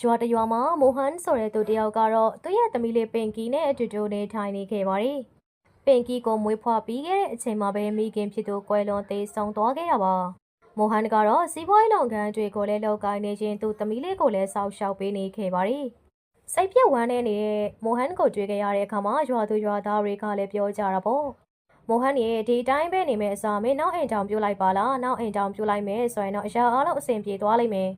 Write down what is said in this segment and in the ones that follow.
ရွာတစ်ရွာမှာမိုဟန်ဆိုတဲ့သူတစ်ယောက်ကတော့သူ့ရဲ့သမီးလေးပင်ကီနဲ့အတူတူနေထိုင်နေခဲ့ပါတယ်။ပင်ကီကိုမွေးဖွားပြီးခဲ့တဲ့အချိန်မှာပဲမိခင်ဖြစ်သူကွယ်လွန်သေးဆုံးသွားခဲ့တာပါ။မိုဟန်ကတော့စီးပွားရေးလုပ်ငန်းတွေကိုလည်းလုပ်ကိုင်နေခြင်းသူသမီးလေးကိုလည်းစောင့်ရှောက်ပေးနေခဲ့ပါတယ်။စိတ်ပြက်ဝမ်းနေတဲ့မိုဟန်ကိုတွေ့ကြရတဲ့အခါမှာရွာသူရွာသားတွေကလည်းပြောကြတာပေါ့။မိုဟန်ရဲ့ဒီတိုင်းပဲနေမယ့်အစားမင်းနောက်အိမ်တောင်ပြို့လိုက်ပါလားနောက်အိမ်တောင်ပြို့လိုက်မယ်ဆိုရင်တော့အရာအားလုံးအဆင်ပြေသွားလိမ့်မယ်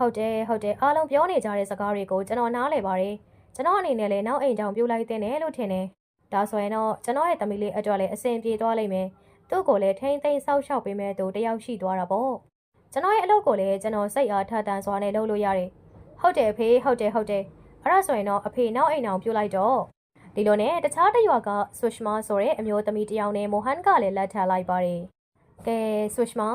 ဟုတ်တယ်ဟုတ်တယ်အားလုံးပြောနေကြတဲ့စကားတွေကိုကျွန်တော်နားလည်ပါတယ်ကျွန်တော်အနေနဲ့လည်းနောက်အိမ်တောင်ပြို့လိုက်တဲ့နဲ့လို့ထင်တယ်ဒါဆိုရင်တော့ကျွန်တော်ရဲ့သမီးလေးအတွက်လည်းအဆင်ပြေသွားလိမ့်မယ်သူ့ကိုလည်းထိမ့်သိမ်းဆောက်ရှောက်ပေးမဲ့သူတယောက်ရှိသွားတာပေါ့ကျွန်တော်ရဲ့အလုပ်ကိုလည်းကျွန်တော်စိတ်အားထတန်စွာနဲ့လုပ်လို့ရတယ်ဟုတ်တယ်အဖေဟုတ်တယ်ဟုတ်တယ်အဲ့ဒါဆိုရင်တော့အဖေနောက်အိမ်တောင်ပြို့လိုက်တော့ဒီလိုနဲ့တခြားတစ်ရွာကဆွစ်မာဆိုတဲ့အမျိုးသမီးတစ်ယောက်နဲ့မိုဟန်ကလည်းလက်ထပ်လိုက်ပါတယ်။ကဲဆွစ်မာ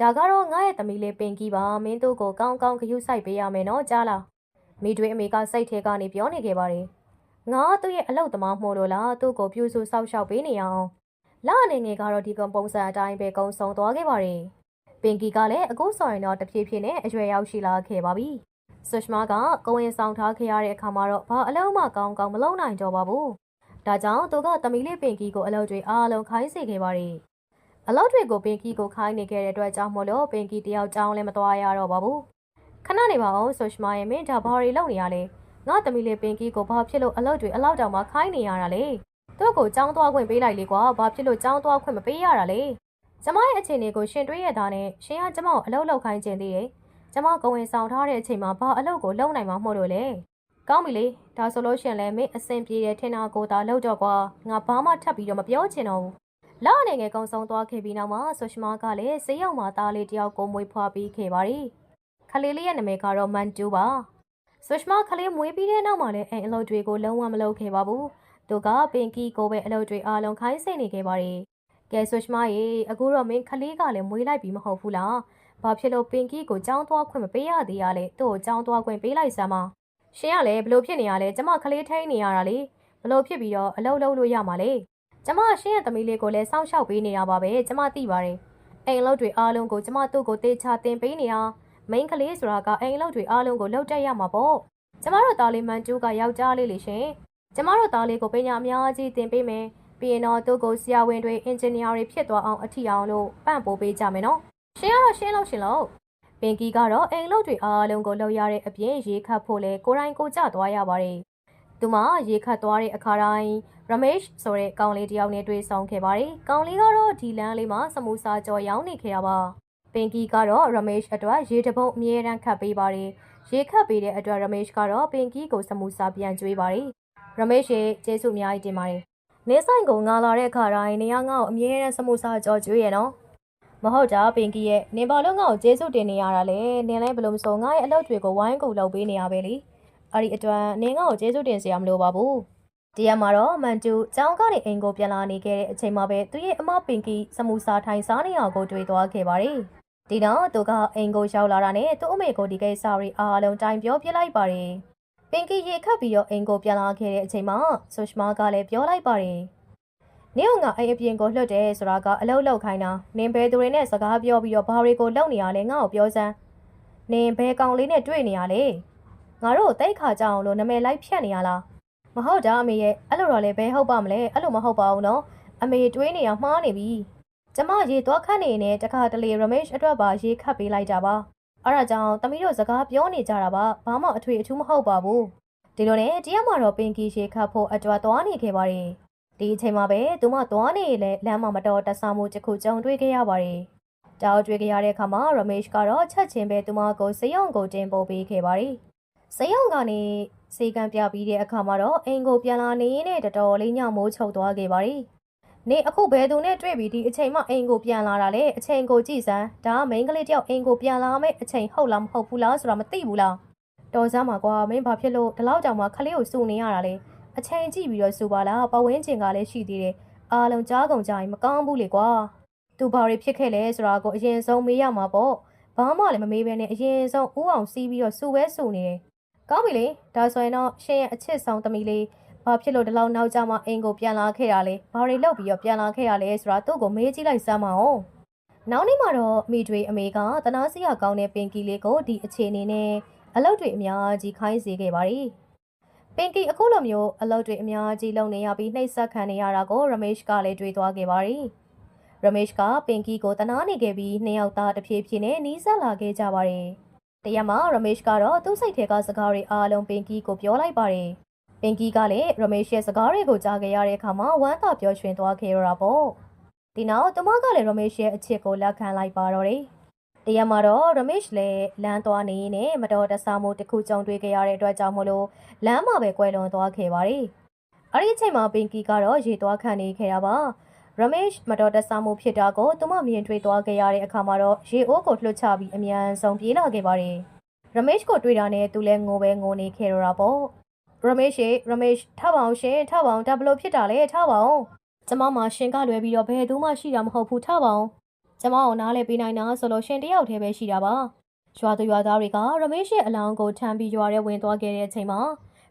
ဒါကတော့ငါရဲ့သမီးလေးပင်ကြီးပါမင်းတို့ကိုကောင်းကောင်းဂရုစိုက်ပေးရမယ်နော်ကြားလား။မိတွေအမေကစိတ်ထဲကနေပြောနေခဲ့ပါတယ်။ငါသူ့ရဲ့အလုပ်သမားမှုလို့လားသူ့ကိုပြုစုစောက်ရှောက်ပေးနေရအောင်။လာအနေငယ်ကတော့ဒီကွန်ပုံစံအတိုင်းပဲကုံဆုံးသွားခဲ့ပါတယ်။ပင်ကြီးကလည်းအခုဆိုရင်တော့တဖြည်းဖြည်းနဲ့အရွယ်ရောက်ရှိလာခဲ့ပါပြီ။ဆွစ်မာကကိုဝင်ဆောင်ထားခဲ့ရတဲ့အခါမှာတော့ဘာအလုံးမကောင်းကောင်းမလုံးနိုင်တော့ပါဘူး။ဒါကြောင့်သူကသမီးလေးပင်ကီကိုအလုပ်တွေအားလုံးခိုင်းစေခဲ့ပါတယ်။ အလုပ်တွေကိုပင်ကီကိုခိုင်းနေခဲ့တဲ့အတွက်ကြောင့်မို့လို့ပင်ကီတယောက်ကြောင်းလည်းမသွားရတော့ပါဘူး။ခဏနေပါအောင်ဆွစ်မာရဲ့မင်းဒါဘာတွေလုပ်နေရလဲ။ငါသမီးလေးပင်ကီကိုဘာဖြစ်လို့အလုပ်တွေအလောက်တောင်မှခိုင်းနေရတာလဲ။သူ့ကိုကြောင်းသွားခွင့်ပေးလိုက်လေကွာ။ဘာဖြစ်လို့ကြောင်းသွားခွင့်မပေးရတာလဲ။ကျမရဲ့အခြေအနေကိုရှင်တွေးရတာနဲ့ရှင်ကကျမကိုအလုပ်လုပ်ခိုင်းခြင်းသေးတယ်။ကျမကိုဝင်ဆောင်ထားတဲ့အချိန်မှာဘာအလုပ်ကိုလုပ်နိုင်မှာမဟုတ်လို့လေကောင်းပြီလေဒါဆိုလို့ရှရင်လည်းမင်းအဆင်ပြေတဲ့ထင်တာကိုသာလုပ်တော့ကွာငါဘာမှထပ်ပြီးတော့မပြောချင်တော့ဘူး လာအနေငယ်ကုံဆုံးသွားခဲ့ပြီးနောက်မှာဆိုရှမာကလည်းဈေးရောက်မှာသားလေးတယောက်ကိုမွေးဖွားပြီးခဲ့ပါတယ်ခလေးလေးရဲ့နာမည်ကတော့မန်တူပါဆိုရှမာခလေးမွေးပြီးတဲ့နောက်မှာလည်းအိမ်အလုပ်တွေကိုလုံးဝမလုပ်ခဲ့ပါဘူးသူကပင်ကီကိုပဲအလုပ်တွေအားလုံးခိုင်းစေနေခဲ့ပါတယ်ကဲဆိုရှမာရေအခုတော့မင်းခလေးကလည်းမွေးလိုက်ပြီးမဟုတ်ဘူးလားဘာဖြစ်လို့ပင်ကီကိုကြောင်းသွားခွင့်မပေးရသေးရလဲသူ့ကိုကြောင်းသွားခွင့်ပေးလိုက်စမ်းပါရှင်ကလည်းဘလို့ဖြစ်နေရလဲကျမကလေးထိန်နေရတာလေဘလို့ဖြစ်ပြီးတော့အလုပ်လုပ်လို့ရမှာလေ ကျမရှင်ရဲ့သမီးလေးကိုလည်းစောင့်ရှောက်ပေးနေရပါပဲကျမသိပါတယ်အိမ်အလုပ်တွေအားလုံးကိုကျမသူ့ကိုတေချာတင်ပေးနေတာမိန်းကလေးဆိုတာကအိမ်အလုပ်တွေအားလုံးကိုလုပ်တတ်ရမှာပေါ့ကျမတို့သားလေးမန်ကျူးကယောက်ျားလေးလေရှင်ကျမတို့သားလေးကိုပညာအများကြီးတင်ပေးမယ်ပြီးရင်တော့သူ့ကိုဆရာဝန်တွေအင်ဂျင်နီယာတွေဖြစ်သွားအောင်အထီအောင်လို့ပံ့ပိုးပေးကြမယ်နော်ရှင်ကတော့ရှင်းလို့ရှင်းလို့ပင်ကီကတော့အိမ်လုပ်တွေအားလုံးကိုလုပ်ရတဲ့အပြင်ရေခတ်ဖို့လဲကိုရိုင်းကိုကြသွားရပါတယ်။သူမရေခတ်သွားတဲ့အခါတိုင်း Ramesh ဆိုတဲ့ကောင်လေးတယောက်နဲ့တွေ့ဆုံခဲ့ပါတယ်။ကောင်လေးကတော့ဒီလမ်းလေးမှာစမူစာကြော်ရောင်းနေခဲ့တာပါ။ပင်ကီကတော့ Ramesh အတွက်ရေတပုံအမြဲတမ်းခတ်ပေးပါတယ်။ရေခတ်ပေးတဲ့အတွက် Ramesh ကတော့ပင်ကီကိုစမူစာပြန်ကျွေးပါတယ်။ Ramesh ရဲ့ကျေးဇူးအများကြီးတင်ပါတယ်။နေဆိုင်ကိုငါလာတဲ့အခါတိုင်းနေရငါ့ကိုအမြဲတမ်းစမူစာကြော်ကျွေးရနော်။မဟုတ်တာပင်ကီရဲ့နင်ဘာလို့ငါ့ကိုကျေးဇူးတင်နေရတာလဲနင်လည်းဘယ်လို့မဆိုငါရဲ့အလုပ်တွေကိုဝိုင်းကူလုပ်ပေးနေရပဲလေအဲ့ဒီအတွက်နင်ငါ့ကိုကျေးဇူးတင်စရာမလိုပါဘူး ဒီရက်မှာတော့မန်တူကျောင်းကနေအိမ်ကိုပြန်လာနေခဲ့တဲ့အချိန်မှာပဲသူရဲ့အမပင်ကီစမူစာထိုင်စားနေအောင်ကိုတွေ့သွားခဲ့ပါတယ်ဒီတော့သူကအိမ်ကိုရောက်လာတာနဲ့သူ့အမေကိုဒီကိစ္စတွေအားလုံးတိုင်ပြောပြလိုက်ပါတယ်ပင်ကီရေခတ်ပြီးတော့အိမ်ကိုပြန်လာခဲ့တဲ့အချိန်မှာဆိုရှမာကလည်းပြောလိုက်ပါတယ်နင်းကအိမ်အပြင်ကိုလှုပ်တယ်ဆိုတာကအလုတ်လောက်ခိုင်းတာနင်ဘယ်သူတွေနဲ့စကားပြောပြီးတော့ဘာတွေကိုလုပ်နေရလဲငါ့ကိုပြောစမ်းနင်ဘယ်ကောင်လေးနဲ့တွေ့နေရလဲငါတို့တိတ်ခါကြအောင်လို့နာမည်လိုက်ဖြတ်နေရလား မဟုတ်တာအမေရဲ့အဲ့လိုတော့လည်းဘယ်ဟုတ်ပါမလဲအဲ့လိုမဟုတ်ပါဘူးနော်အမေတွေးနေရမှားနေပြီကျမရေသွားခတ်နေနေတခါတလေ Ramesh အတွက်ပါရေခတ်ပေးလိုက်တာပါအဲ့ဒါကြောင့်တမီးတို့စကားပြောနေကြတာပါဘာမှအထွေအထူးမဟုတ်ပါဘူးဒီလိုနဲ့တရားမှာတော့ပင်ကီရေခတ်ဖို့အကြွားသွားနေခဲ့ပါတယ်ဒီအချိန်မှာပဲသူမသွားနေလေလမ်းမှာမတော်တဆမှုတစ်ခုကြုံတွေ့ခဲ့ရပါတယ်။တောက်တွေ့ခဲ့ရတဲ့အခါမှာ Ramesh ကတော့ချက်ချင်းပဲသူမကိုစေယုံကိုတင်ပို့ပေးခဲ့ပါတယ်။စေယုံကနေ စေကံပြပြီးတဲ့အခါမှာတော့အိမ်ကိုပြန်လာနေရင်းနဲ့တော်တော်လေးညမိုးချုပ်သွားခဲ့ပါတယ်။နေအခုဘယ်သူနဲ့တွေ့ပြီးဒီအချိန်မှအိမ်ကိုပြန်လာတာလဲအချိန်ကိုကြည့်စမ်းဒါကမိန်းကလေးတယောက်အိမ်ကိုပြန်လာမယ့်အချိန်ဟုတ်လားမဟုတ်ဘူးလားဆိုတာမသိဘူးလားတော်စမ်းပါကွာမင်းဘာဖြစ်လို့ဒီလောက်တောင်မှခလေးကိုစူနေရတာလဲအချိန်ကြည့်ပြီးတော့စူပါလားပဝင်းကျင်ကလည်းရှိသေးတယ်အားလုံးကြားကုန်ကြရင်မကောင်းဘူးလေကွာသူဘာတွေဖြစ်ခဲ့လဲဆိုတာကိုအရင်ဆုံးမေးရမှာပေါ့ဘာမှလည်းမမေးဘဲနဲ့အရင်ဆုံးဥအောင်စီးပြီးတော့စူပဲစူနေတယ် ကောင်းပြီလေဒါဆိုရင်တော့ရှင်ရဲ့အချစ်ဆောင်သမီးလေးဘာဖြစ်လို့ဒီလောက်နောက်ကျမှအိမ်ကိုပြန်လာခဲ့တာလဲဘာတွေလုပ်ပြီးတော့ပြန်လာခဲ့တာလဲဆိုတာသူ့ကိုမေးကြည့်လိုက်စမ်းပါဦးနောက်နေ့မှာတော့မိတွေအမေကတနာစီရကောင်းတဲ့ပင်ကီလေးကိုဒီအခြေအနေနဲ့အလုပ်တွေအများကြီးခိုင်းစေခဲ့ပါတယ်ပင်ကီအခုလိုမျိုးအလုပ်တွေအများကြီးလုပ်နေရပြီးနှိပ်စက်ခံနေရတာကိုရမေ့ရှ်ကလည်းတွေးသွားခဲ့ပါတယ်ရမေ့ရှ်ကပင်ကီကိုတနာနေခဲ့ပြီးနှစ်ယောက်သားတစ်ဖြည်းဖြည်းနဲ့နီးစပ်လာခဲ့ကြပါတယ် တရက်မှာရမေ့ရှ်ကတော့သူ့စိတ်ထဲကစကားတွေအားလုံးပင်ကီကိုပြောလိုက်ပါတယ်ပင်ကီကလည်းရမေ့ရှ်ရဲ့စကားတွေကိုကြားခဲ့ရတဲ့အခါမှာဝမ်းသာပျော်ရွှင်သွားခဲ့ရတာပေါ့ဒီနောက်တမကလည်းရမေ့ရှ်ရဲ့အချစ်ကိုလက်ခံလိုက်ပါတော့တယ်တရက်မှာတော့ရမေ့ရှ်လည်းလမ်းသွားနေနဲ့မတော်တဆမှုတစ်ခုကြုံတွေ့ခဲ့ရတဲ့အတွက်ကြောင့်မလို့လမ်းမှာပဲကွဲလွန်သွားခဲ့ပါတယ်။အဲ့ဒီအချိန်မှာပင်ကီကတော့ရေသွားခံနေခဲ့တာပါ။ ရမေ့ရှ်မတော်တဆမှုဖြစ်တာကိုသူမမြင်တွေ့သွားခဲ့ရတဲ့အခါမှာတော့ရေအိုးကိုလွှတ်ချပြီးအမြန်ဆုံးပြေးလာခဲ့ပါတယ်။ရမေ့ရှ်ကိုတွေ့တာနဲ့သူလည်းငိုပဲငိုနေခဲ့ရတာပေါ့။ရမေ့ရှ်ရေရမေ့ရှ်ထပ်ပါအောင်ရှင်ထပ်ပါအောင်ဒါဘလို့ဖြစ်တာလဲထပ်ပါအောင်။ကျမမှရှင်ကလွယ်ပြီးတော့ဘယ်သူမှရှိတာမဟုတ်ဘူးထပ်ပါအောင်။ ကျမအောင်နားလဲပေးနိုင်တာဆိုလို့ရှင်တယောက်တည်းပဲရှိတာပါ။ရွာသူရွာသားတွေကရမေရှ်ရဲ့အလောင်းကိုထမ်းပြီးရွာထဲဝင်သွားခဲ့တဲ့အချိန်မှာ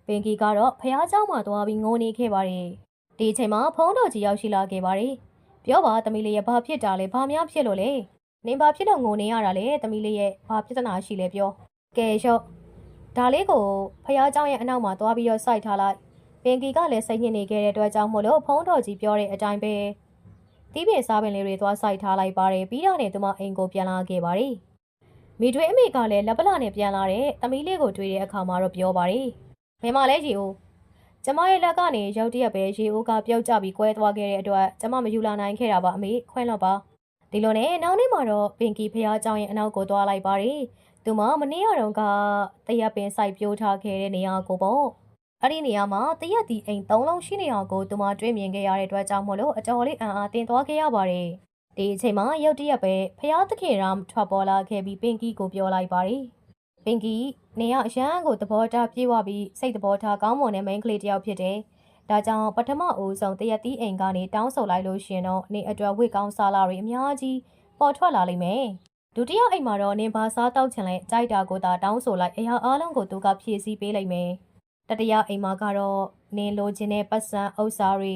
ပင်ကီကတော့ဖះเจ้าမှာသွားပြီးငိုနေခဲ့ပါတယ်။ ဒီအချိန်မှာဖုံးတော်ကြီးရောက်ရှိလာခဲ့ပါတယ်။ပြောပါသမီးလေးရဲ့ဘာဖြစ်တာလဲဘာများဖြစ်လို့လဲ။နင်ဘာဖြစ်လို့ငိုနေရတာလဲသမီးလေးရဲ့ဘာပြဿနာရှိလဲပြော။ကဲရော့ဒါလေးကိုဖះเจ้าရဲ့အနောက်မှာသွားပြီးတော့စိုက်ထားလိုက်။ပင်ကီကလည်းစိတ်ညစ်နေခဲ့တဲ့အတွက်ကြောင့်မို့လို့ဖုံးတော်ကြီးပြောတဲ့အတိုင်းပဲ တီးပင်စားပင်လေးတွေသွားစိုက်ထားလိုက်ပါတယ်ပြီးတော့နေသူမအိမ်ကိုပြန်လာခဲ့ပါတယ်မိထွေးအမေကလည်းလက်ပလာနဲ့ပြန်လာတဲ့သမီးလေးကိုတွေ့တဲ့အခါမှာတော့ပြောပါတယ်ဘယ်မှာလဲရေအိုး ကျမရဲ့လက်ကနေရုတ်တရက်ပဲရေအိုးကပြုတ်ကျပြီးကွဲသွားခဲ့တဲ့အတွက်ကျမမယူလာနိုင်ခဲ့တာပါအမေခွင့်တော့ပါဒီလိုနဲ့နောက်နေ့မှာတော့ပင်ကီဖះเจ้าရဲ့အနောက်ကိုသွားလိုက်ပါတယ်သူမမနေ့ကတော့ကတရက်ပင်စိုက်ပြိုးထားခဲ့တဲ့နေရာကိုပေါ့အဲ့ဒီနေရာမှာတရက်ဒီအိမ်၃လုံးရှိနေအောင်ကိုသူမတွေ့မြင်ခဲ့ရတဲ့အတွက်ကြောင့်မို့လို့အတော်လေးအံ့အားတင်သွားခဲ့ရပါတယ်။ဒီအချိန်မှာရုတ်တရက်ပဲဖျားသခင်ရမ်ထွက်ပေါ်လာခဲ့ပြီးပင်ကီကိုပြောလိုက်ပါတယ်။ပင်ကီ နေရအရန်ကိုသဘောထားပြေဝပြီးစိတ်သဘောထားကောင်းမွန်တဲ့မိန်းကလေးတစ်ယောက်ဖြစ်တယ်။ဒါကြောင့်ပထမဦးဆုံးတရက်တီးအိမ်ကနေတောင်းဆိုလိုက်လို့ရှင်တော့နေအတွက်ဝိကောင်းစားလာတွေအများကြီးပေါ်ထွက်လာလိမ့်မယ်။ဒုတိယအိမ်မှာတော့နင်ဘာစားတောက်ချင်လဲကြိုက်တာကိုသာတောင်းဆိုလိုက်အရာအားလုံးကိုသူကဖြည့်ဆည်းပေးလိုက်မယ်။တတိယအိမ်မှာကတော့နင်းလိုချင်တဲ့ပတ်စံဥစ္စာတွေ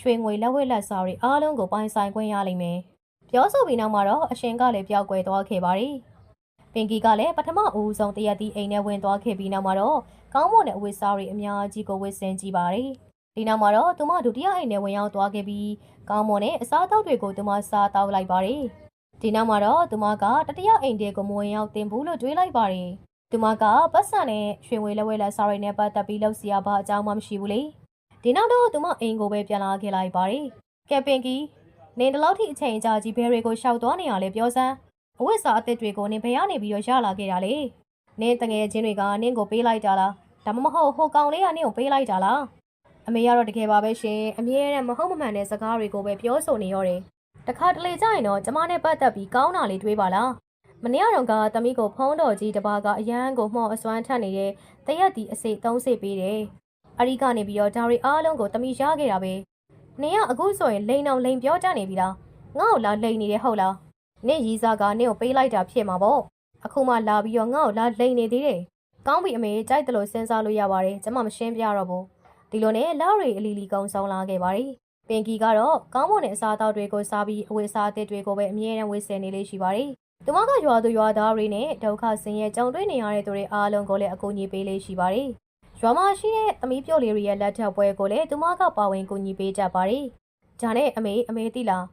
ရွှေငွေလက်ဝဲလက်စားတွေအားလုံးကိုပိုင်ဆိုင်ခွင့်ရလိမ့်မယ်။ပြောဆိုပြီးနောက်မှာတော့အရှင်ကလည်းပျောက်ကွယ်သွားခဲ့ပါတယ်။ ပင်ကီကလည်းပထမအဦးဆုံးတရက်တီအိမ်နဲ့ဝင်သွားခဲ့ပြီးနောက်မှာတော့ကောင်းမွန်တဲ့အဝတ်စားတွေအများကြီးကိုဝတ်ဆင်ကြည့်ပါတယ်။ဒီနောက်မှာတော့သူမဒုတိယအိမ်နဲ့ဝင်ရောက်သွားခဲ့ပြီးကောင်းမွန်တဲ့အစားအသောက်တွေကိုသူမစားတောက်လိုက်ပါတယ်။ဒီနောက်မှာတော့သူမကတတိယအိမ်တဲကိုမဝင်ရောက်တင်ဘူးလို့တွေးလိုက်ပါတယ်။သူမကပတ်စံနဲ့ရွှေဝေလက်ဝဲလက်စားရိတ်နဲ့ပတ်သက်ပြီးလှုပ်စီရပါအကြောင်းမှမရှိဘူးလေဒီနောက်တော့သူမအိမ်ကိုပဲပြန်လာခဲ့လိုက်ပါတယ်ကဲပင်ကီနင်ဒီလောက်ထိအချိန်ကြာကြီးဘယ်တွေကိုရှောက်သွားနေရလဲပြောစမ်း အဝတ်စားအသစ်တွေကိုနင်ဘယ်ကနေပြီးတော့ရလာခဲ့တာလေနင်တငယ်ချင်းတွေကနင်ကိုပေးလိုက်တာလားဒါမှမဟုတ်ဟိုကောင်လေးကနင်ကိုပေးလိုက်တာလားအမေကတော့တကယ်ပါပဲရှင်အမြဲတမ်းမဟုတ်မမှန်တဲ့စကားတွေကိုပဲပြောဆိုနေရတယ်တခါတလေကြာရင်တော့ကျမနဲ့ပတ်သက်ပြီးကောင်းတာလေးတွေးပါလားမနေ့ကတော့ကသမီးကိုဖုံးတော်ကြီးတစ်ပါးကအရန်ကိုမှော်အစွမ်းထက်နေတဲ့တရက်ဒီအစိတ်သုံးစိတ်ပေးတယ်။အရိကနေပြီးတော့ဒါရီအားလုံးကိုသမီးရခဲ့တာပဲ။နင်ကအခုဆိုရင်လိန်အောင်လိန်ပြောကြနေပြီလား။ငါ့ကိုလာလိန်နေတယ်ဟုတ်လား။ နင့်ရီစားကနင့်ကိုပေးလိုက်တာဖြစ်မှာပေါ့။အခုမှလာပြီးတော့ငါ့ကိုလာလိန်နေသေးတယ်။ကောင်းပြီအမေကြိုက်တယ်လို့စဉ်းစားလို့ရပါတယ်။ကျမမရှင်းပြတော့ဘူး။ဒီလိုနဲ့လာရီအလီလီကုံဆောင်လာခဲ့ပါတယ်။ပင်ကီကတော့ကောင်းမွန်တဲ့အစားအသောက်တွေကိုစားပြီးအဝတ်စားအသစ်တွေကိုပဲအမြဲတမ်းဝတ်ဆင်နေလေးရှိပါတယ်။သူမကရွာသူရွာသားတွေနဲ့ဒုက္ခဆင်းရဲကြုံတွေ့နေရတဲ့သူတွေအားလုံးကိုလည်းအကူအညီပေးလေးရှိပါတယ်။ရွာမှာရှိတဲ့သမီးပြိုလေးတွေရဲ့လက်ထပ်ပွဲကိုလည်းသူမကပါဝင်ကူညီပေးကြပါတယ်။ဂျာနဲ့အမေအမေတိလား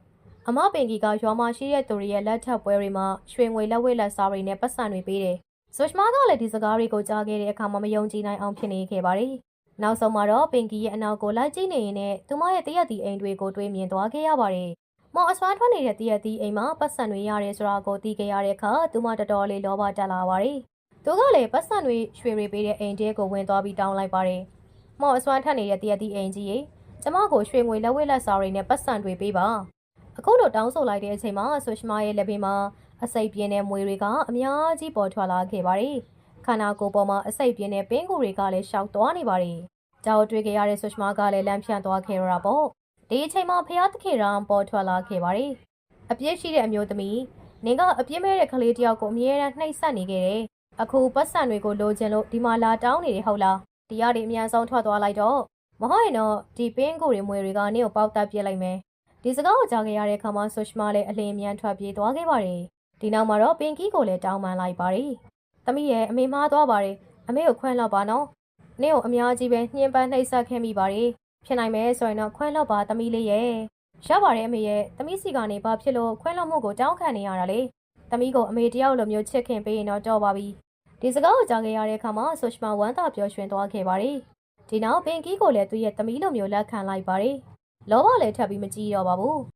အမပင်ကြီးကရွာမှာရှိတဲ့သူတွေရဲ့လက်ထပ်ပွဲတွေမှာရွှေငွေလက်ဝဲလက်စားတွေနဲ့ပတ်စံတွေပေးတယ်။ဆိုရှမာကလည်းဒီစကားတွေကိုကြားခဲ့တဲ့အခါမှာမယုံကြည်နိုင်အောင်ဖြစ်နေခဲ့ပါတယ်။နောက်ဆုံးမှာတော့ပင်ကြီးရဲ့အနောက်ကိုလိုက်ကြည့်နေရင်နဲ့သူမရဲ့တရက်တီအိမ်တွေကိုတွေးမြင်သွားခဲ့ရပါတယ်။မောင်အစွမ်းထွက်နေတဲ့တရက်တီအိမ်မှာပတ်စံတွေရတယ်ဆိုတာကိုသိခဲ့ရတဲ့အခါသူမတော်တော်လေးလောဘတက်လာပါတယ်။သူကလည်းပတ်စံတွေရွှေတွေပေးတဲ့အိမ်တဲကိုဝင်သွားပြီးတောင်းလိုက်ပါတယ်။မောင်အစွမ်းထွက်နေတဲ့တရက်တီအိမ်ကြီးရေကျမကိုရွှေငွေလက်ဝဲလက်စားတွေနဲ့ပတ်စံတွေပေးပါ။ အခုလိုတောင်းဆိုလိုက်တဲ့အချိန်မှာဆိုရှမာရဲ့လက်ဘေးမှာအစိပ်ပြင်းတဲ့မွေတွေကအများကြီးပေါ်ထွက်လာခဲ့ပါတယ်။ခန္ဓာကိုယ်ပေါ်မှာအစိပ်ပြင်းတဲ့ပင်ကူတွေကလည်းရှောက်သွားနေပါတယ်။ကြောက်တွေ့ခဲ့ရတဲ့ဆိုရှမာကလည်းလမ်းဖြန့်သွားခဲ့ရတာပေါ့။ဒီအချိန်မှာဖျားသခင်ရန်ပေါ်ထွက်လာခဲ့ပါတယ်။အပြစ်ရှိတဲ့အမျိုးသမီးနင်ကအပြစ်မဲ့တဲ့ကလေးတယောက်ကိုအမြဲတမ်းနှိပ်စက်နေခဲ့တယ်။အခုပတ်စံတွေကိုလိုချင်လို့ဒီမှာလာတောင်းနေတယ်ဟုတ်လား။တရားတွေအများဆုံးထွက်သွားလိုက်တော့မဟုတ်ရင်တော့ဒီပင်းကိုတွေမွေတွေကနင့်ကိုပေါက်တက်ပြစ်လိုက်မယ်။ ဒီစကားကိုကြားခဲ့ရတဲ့အခါမှာဆိုရှမာလည်းအလင်းအမြန်ထွက်ပြေးသွားခဲ့ပါတယ်။ဒီနောက်မှာတော့ပင်ကီကိုလည်းတောင်းပန်လိုက်ပါတယ်။။သမီးရဲ့အမေမားသွားပါတယ်။အမေကိုခွင့်လောက်ပါနော်။နင့်ကိုအများကြီးပဲညှင်းပန်းနှိပ်စက်ခဲ့မိပါတယ်။ဖြစ်နိုင်မယ်ဆိုရင်တော့ခွင့်လောက်ပါသမီးလေးရဲ့။ရပါတယ်အမေရဲ့သမီးစီကနေဘာဖြစ်လို့ခွင့်လောက်မှုကိုတောင်းခံနေရတာလဲ။သမီးကိုအမေတယောက်လိုမျိုးချစ်ခင်ပေးရင်တော့တော်ပါပြီ။ဒီစကားကိုကြားခဲ့ရတဲ့အခါမှာဆိုရှမဝမ်းသာပျော်ရွှင်သွားခဲ့ပါတယ်။ဒီနောက်ပင်ကီကိုလည်းသူ့ရဲ့သမီးလိုမျိုးလက်ခံလိုက်ပါတယ်။ လောဘလည်းထပ်ပြီးမကြည့်တော့ပါဘူး။